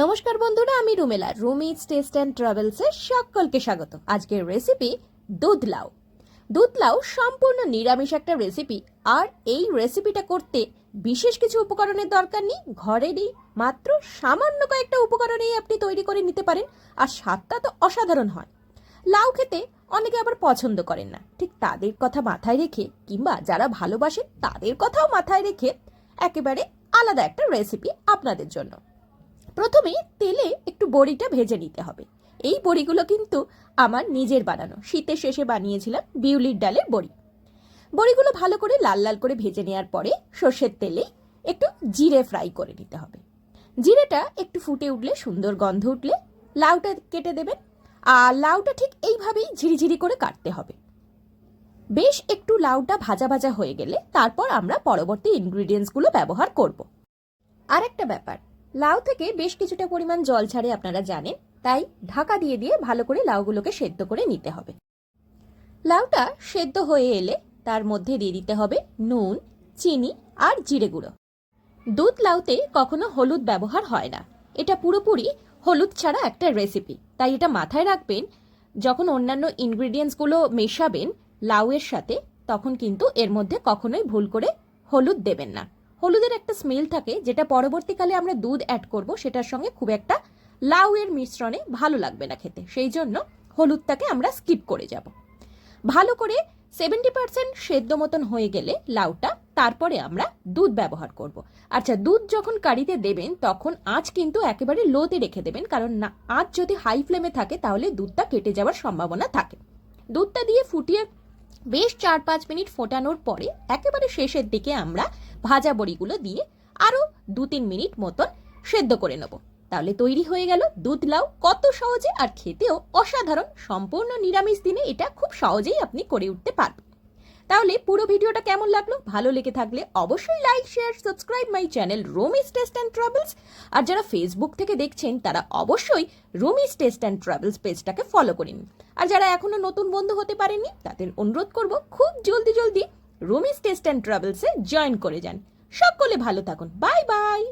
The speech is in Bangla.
নমস্কার বন্ধুরা, আমি রুমেলা। রুমিজ টেস্ট অ্যান্ড ট্রাভেলসে সকলকে স্বাগত। আজকের রেসিপি দুধ লাউ দুধ লাউ সম্পূর্ণ নিরামিষ একটা রেসিপি আর এই রেসিপিটা করতে বিশেষ কিছু উপকরণের দরকার নেই। ঘরেরই মাত্র সামান্য কয়েকটা উপকরণেই আপনি তৈরি করে নিতে পারেন, আর স্বাদটা তো অসাধারণ হয়। লাউ খেতে অনেকে আবার পছন্দ করেন না। ঠিক তাদের কথা মাথায় রেখে, কিংবা যারা ভালোবাসে তাদের কথাও মাথায় রেখে, একেবারে আলাদা একটা রেসিপি আপনাদের জন্য। প্রথমে তেলে একটু বড়িটা ভেজে নিতে হবে। এই বড়িগুলো কিন্তু আমার নিজের বানানো। শীতের শেষে বানিয়েছিলাম বিউলির ডালের বড়ি। বড়িগুলো ভালো করে লাল লাল করে ভেজে নেওয়ার পরে সর্ষের তেলে একটু জিরে ফ্রাই করে নিতে হবে। জিরেটা একটু ফুটে উঠলে, সুন্দর গন্ধ উঠলে লাউটা কেটে দেবেন। আর লাউটা ঠিক এইভাবেই ঝিরিঝিরি করে কাটতে হবে। বেশ একটু লাউটা ভাজা ভাজা হয়ে গেলে তারপর আমরা পরবর্তী ইনগ্রিডিয়েন্টসগুলো ব্যবহার করব। আর একটা ব্যাপার লাউ থেকে বেশ কিছুটা পরিমাণ জল ছাড়ে আপনারা জানেন, তাই ঢাকা দিয়ে দিয়ে ভালো করে লাউগুলোকে সেদ্ধ করে নিতে হবে। লাউটা সেদ্ধ হয়ে এলে তার মধ্যে দিয়ে দিতে হবে নুন, চিনি আর জিরে গুঁড়ো। দুধ লাউতে কখনো হলুদ ব্যবহার হয় না। এটা পুরোপুরি হলুদ ছাড়া একটা রেসিপি। তাই এটা মাথায় রাখবেন, যখন অন্যান্য ইনগ্রিডিয়েন্টসগুলো মেশাবেন লাউয়ের সাথে, তখন কিন্তু এর মধ্যে কখনোই ভুল করে হলুদ দেবেন না। হলুদের একটা স্মেল থাকে, যেটা পরবর্তীকালে আমরা দুধ অ্যাড করব, সেটার সঙ্গে খুব একটা লাউয়ের মিশ্রণে ভালো লাগবে না খেতে। সেই জন্য হলুদটাকে আমরা স্কিপ করে যাব। ভালো করে সেভেন্টি পার্সেন্ট সেদ্ধ মতন হয়ে গেলে লাউটা, তারপরে আমরা দুধ ব্যবহার করব। আচ্ছা দুধ যখন কারিতে দেবেন, তখন আঁচ কিন্তু একেবারে লোতে রেখে দেবেন, কারণ না, আঁচ যদি হাই ফ্লেমে থাকে, তাহলে দুধটা কেটে যাওয়ার সম্ভাবনা থাকে। দুধটা দিয়ে ফুটিয়ে বেশ চার পাঁচ মিনিট ফোটানোর পরে, একেবারে শেষের দিকে আমরা ভাজা বড়িগুলো দিয়ে আরও দু তিন মিনিট মতন সেদ্ধ করে নেব। তাহলে তৈরি হয়ে গেল দুধ লাউ। কত সহজে আর খেতেও অসাধারণ, সম্পূর্ণ নিরামিষ দিনে এটা খুব সহজেই আপনি করে উঠতে পারবেন। তাহলে পুরো ভিডিওটা কেমন লাগল? ভালো লেগে থাকলে অবশ্যই like, share, subscribe my channel Romis taste and travels. আর যারা ফেসবুক থেকে দেখছেন, তারা অবশ্যই রোমিস টেস্ট অ্যান্ড ট্রাভেলস পেজটাকে ফলো করে নিন। আর যারা এখনও নতুন বন্ধু হতে পারেননি, তাদের অনুরোধ করব খুব জলদি জলদি রোমিস টেস্ট অ্যান্ড ট্রাভেলসে জয়েন করে যান। সকলে ভালো থাকুন। Bye bye.